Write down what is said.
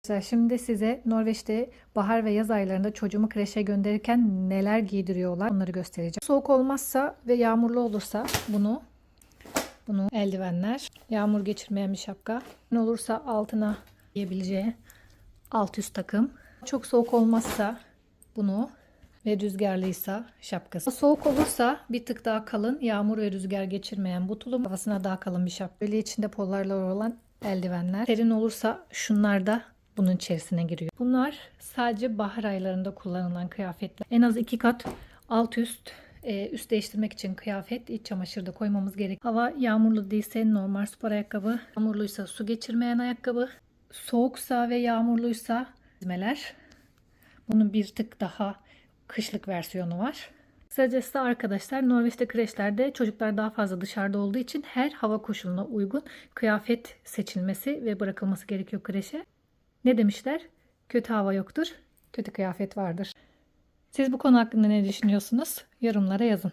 Arkadaşlar şimdi size Norveç'te bahar ve yaz aylarında çocuğumu kreşe gönderirken neler giydiriyorlar onları göstereceğim. Soğuk olmazsa ve yağmurlu olursa bunu bunu eldivenler, yağmur geçirmeyen bir şapka. Ne olursa altına giyebileceği alt üst takım. Çok soğuk olmazsa bunu ve rüzgarlıysa şapkası. Soğuk olursa bir tık daha kalın, yağmur ve rüzgar geçirmeyen bu tulum, kafasına daha kalın bir şapka. Böyle içinde polarlar olan eldivenler. Serin olursa şunlar da bunun içerisine giriyor. Bunlar sadece bahar aylarında kullanılan kıyafetler. En az iki kat alt üst e, üst değiştirmek için kıyafet, iç çamaşır da koymamız gerek. Hava yağmurlu değilse normal spor ayakkabı, yağmurluysa su geçirmeyen ayakkabı, soğuksa ve yağmurluysa çizmeler. Bunun bir tık daha kışlık versiyonu var. Kısacası arkadaşlar Norveç'te kreşlerde çocuklar daha fazla dışarıda olduğu için her hava koşuluna uygun kıyafet seçilmesi ve bırakılması gerekiyor kreşe. Ne demişler? Kötü hava yoktur, kötü kıyafet vardır. Siz bu konu hakkında ne düşünüyorsunuz? Yorumlara yazın.